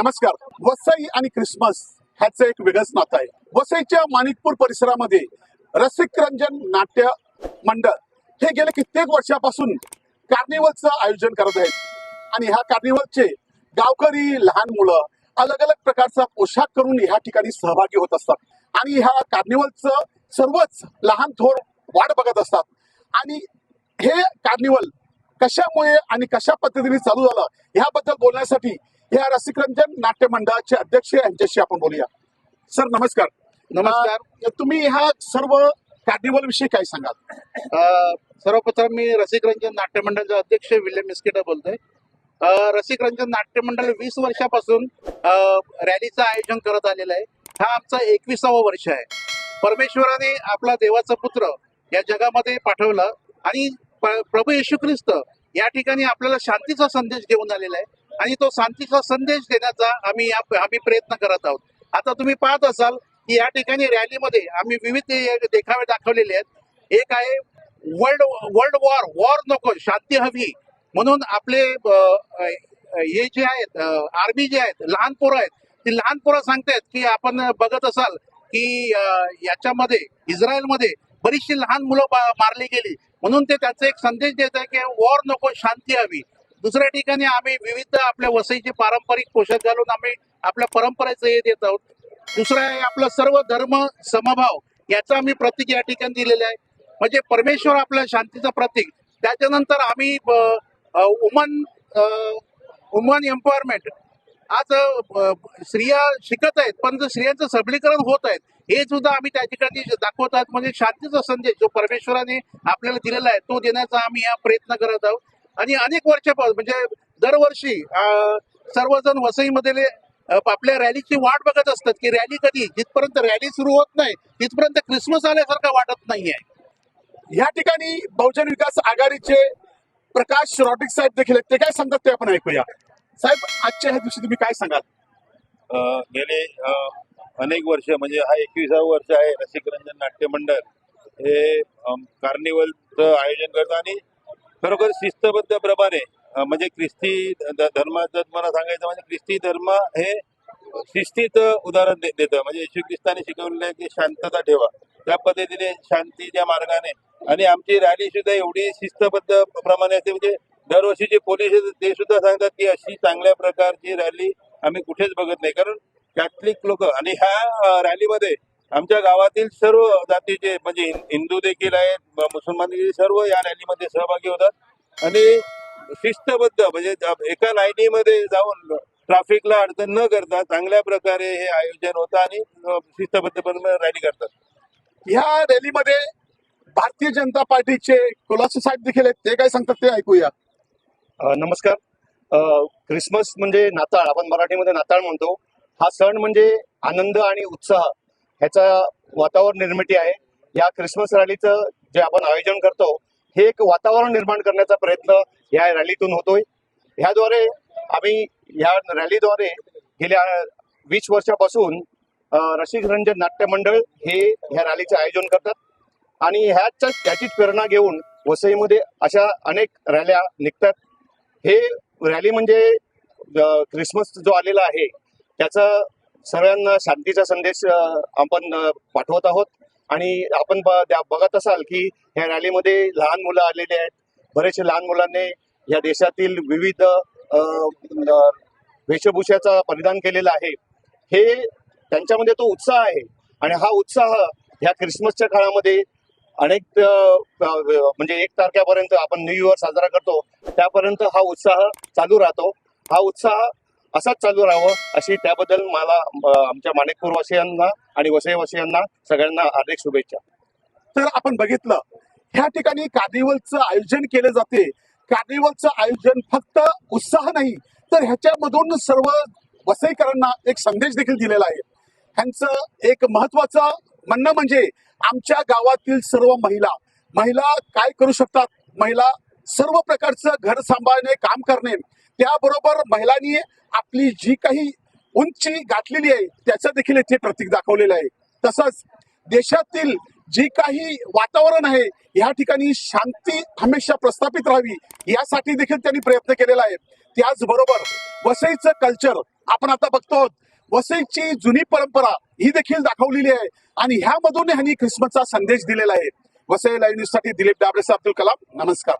नमस्कार. वसई आणि क्रिसमस ह्याचं एक वेगळंच नातं आहे. वसईच्या माणिकपूर परिसरामध्ये रसिक रंजन नाट्य मंडळ हे गेले कित्येक वर्षापासून कार्निवलचं आयोजन करत आहेत. आणि ह्या कार्निवलचे गावकरी लहान मुलं अलग अलग प्रकारचा पोशाख करून ह्या ठिकाणी सहभागी होत असतात. आणि ह्या कार्निवलचं सर्वच लहान थोर वाट बघत असतात. आणि हे कार्निवल कशामुळे आणि कशा पद्धतीने चालू झालं ह्याबद्दल बोलण्यासाठी ह्या रसिकरंजन नाट्य मंडळाचे अध्यक्ष यांच्याशी आपण बोलूया. सर नमस्कार. नमस्कार. तुम्ही ह्या सर्व कार्निवल विषयी काय सांगाल? सर्वप्रथम मी रसिक रंजन नाट्य मंडळाचे अध्यक्ष विल्यम मिस्किटा बोलतोय. अ, रसिक रंजन नाट्य मंडळ वीस वर्षापासून रॅलीचं आयोजन करत आलेलं आहे. हा आमचा एकविसावं वर्ष आहे. परमेश्वराने आपला देवाचा पुत्र या जगामध्ये पाठवला आणि प्रभू येशू ख्रिस्त या ठिकाणी आपल्याला शांतीचा संदेश घेऊन आलेला आहे. आणि तो शांतीचा संदेश देण्याचा आम्ही आम्ही प्रयत्न करत आहोत. आता तुम्ही पाहत असाल की या ठिकाणी रॅलीमध्ये आम्ही विविध देखावे दाखवलेले आहेत. एक आहे वर्ल्ड वर्ल्ड वॉर वॉर नको शांती हवी. म्हणून आपले हे जे आहेत आर्मी जे आहेत लहान पोरं आहेत ती लहान पोरं सांगतायत की आपण बघत असाल की याच्यामध्ये इस्रायलमध्ये बरीचशी लहान मुलं मारली गेली. म्हणून ते त्याचा एक संदेश देत आहे की वॉर नको शांती हवी. दुसऱ्या ठिकाणी आम्ही विविध आपल्या वसईचे पारंपरिक पोशाख घालून आम्ही आपल्या परंपरेचं हे देत आहोत. दुसरं आहे आपलं सर्व धर्म समभाव याचं आम्ही प्रतीक या ठिकाणी दिलेलं आहे. म्हणजे परमेश्वर आपल्या शांतीचं प्रतीक. त्याच्यानंतर आम्ही वुमन वुमन एम्पॉवरमेंट आज स्त्रिया शिकत आहेत पण जर स्त्रियांचं सबलीकरण होत आहेत हे सुद्धा आम्ही त्या ठिकाणी दाखवत आहोत. म्हणजे शांतीचा संदेश जो परमेश्वराने आपल्याला दिलेला आहे तो देण्याचा आम्ही हा प्रयत्न करत आहोत. आणि अनेक वर्षापासून म्हणजे दरवर्षी अ, सर्वजण वसईमध्ये आपल्या रॅलीची वाट बघत असतात की रॅली कधी? जिथपर्यंत रॅली सुरू होत नाही तिथपर्यंत क्रिसमस आल्यासारखं वाटत नाहीये. या ठिकाणी बहुजन विकास आघाडीचे प्रकाश रॉड्रिक साहेब देखील आहेत. ते काय सांगतात ते आपण ऐकूया. साहेब आजच्या ह्या दिवशी तुम्ही काय सांगाल? अ, गेले अ, अनेक वर्ष म्हणजे हा एकविसावं वर्ष आहे रसिक रंजन नाट्य मंडळ हे कार्निवलचं आयोजन करतं आणि खरोखर शिस्तबद्ध प्रमाणे म्हणजे ख्रिस्ती धर्माचं तुम्हाला सांगायचं म्हणजे ख्रिस्ती धर्म हे शिस्तीचं उदाहरण दे- देतं. म्हणजे येशू ख्रिस्ताने शिकवलेलं आहे की शांतता ठेवा. त्या पद्धतीने शांतीच्या मार्गाने. आणि आमची रॅली सुद्धा एवढी शिस्तबद्ध प्रमाणे असते. म्हणजे दरवर्षी जे पोलीस आहेत ते सुद्धा सांगतात की अशी चांगल्या प्रकारची रॅली आम्ही कुठेच बघत नाही. कारण कॅथलिक लोक आणि ह्या रॅलीमध्ये आमच्या गावातील सर्व जातीचे म्हणजे हिंदू देखील आहेत मुसलमान देखील सर्व या रॅलीमध्ये सहभागी होतात. आणि शिस्तबद्ध म्हणजे एका लाईनीमध्ये जाऊन ट्रॅफिकला अडचण न करता चांगल्या प्रकारे हे आयोजन होतं आणि शिस्तबद्धपणे रॅली करतात. ह्या रॅलीमध्ये भारतीय जनता पार्टीचे कोलासे साहेब देखील आहेत ते काय सांगतात ते ऐकूया. नमस्कार. क्रिसमस म्हणजे नाताळ आपण मराठीमध्ये नाताळ म्हणतो. हा सण म्हणजे आनंद आणि उत्साह. ह्याचा वातावरण निर्मिती आहे. या क्रिसमस रॅलीचं जे आपण आयोजन करतो हे एक वातावरण निर्माण करण्याचा प्रयत्न या रॅलीतून होतोय. ह्याद्वारे आम्ही या रॅलीद्वारे गेल्या वीस वर्षापासून रसिक रंजन नाट्य मंडळ हे ह्या रॅलीचे आयोजन करतात आणि ह्याच्या त्याचीच प्रेरणा घेऊन वसईमध्ये अशा अनेक रॅल्या निघतात. हे रॅली म्हणजे क्रिसमस जो आलेला आहे त्याचं सगळ्यांना शांतीचा संदेश आपण पाठवत आहोत. आणि आपण ब- त्या- बघत असाल की ह्या रॅलीमध्ये लहान मुलं आलेले आहेत. बरेचसे लहान मुलांनी या देशातील विविध वेशभूषाचा परिधान केलेला आहे. हे त्यांच्यामध्ये तो उत्साह आहे. आणि हा उत्साह ह्या क्रिसमसच्या काळामध्ये अनेक म्हणजे एक तारखेपर्यंत आपण न्यू इयर साजरा करतो. त्यापर्यंत हा उत्साह चालू राहतो. हा उत्साह असाच चालू राहावं अशी त्याबद्दल मला आमच्या माणिकपूरवासियांना आणि वसईवासियांना सगळ्यांना हार्दिक शुभेच्छा. तर आपण बघितलं ह्या ठिकाणी कार्निवलचं आयोजन केलं जाते. कार्निवलचं आयोजन फक्त उत्साह नाही तर ह्याच्यामधून सर्व वसईकरांना एक संदेश देखील दिलेला आहे. ह्यांचं एक महत्वाचं म्हणणं म्हणजे आमच्या गावातील सर्व महिला महिला काय करू शकतात? महिला सर्व प्रकारचं घर सांभाळणे काम करणे. त्याबरोबर महिलांनी आपली जी काही उंची गाठलेली आहे त्याचं देखील इथे प्रतीक दाखवलेलं आहे. तसंच देशातील जी काही वातावरण आहे या ठिकाणी शांती हमेशा प्रस्थापित राहावी यासाठी देखील त्यांनी प्रयत्न केलेला आहे. त्याचबरोबर वसईचं कल्चर आपण आता बघतो आहोत. वसईची जुनी परंपरा ही देखील दाखवलेली आहे. आणि ह्यामधून ह्यांनी ख्रिसमसचा संदेश दिलेला आहे. वसई लाईव्ह न्यूजसाठी दिलीप डाबरेसा अब्दुल कलाम नमस्कार.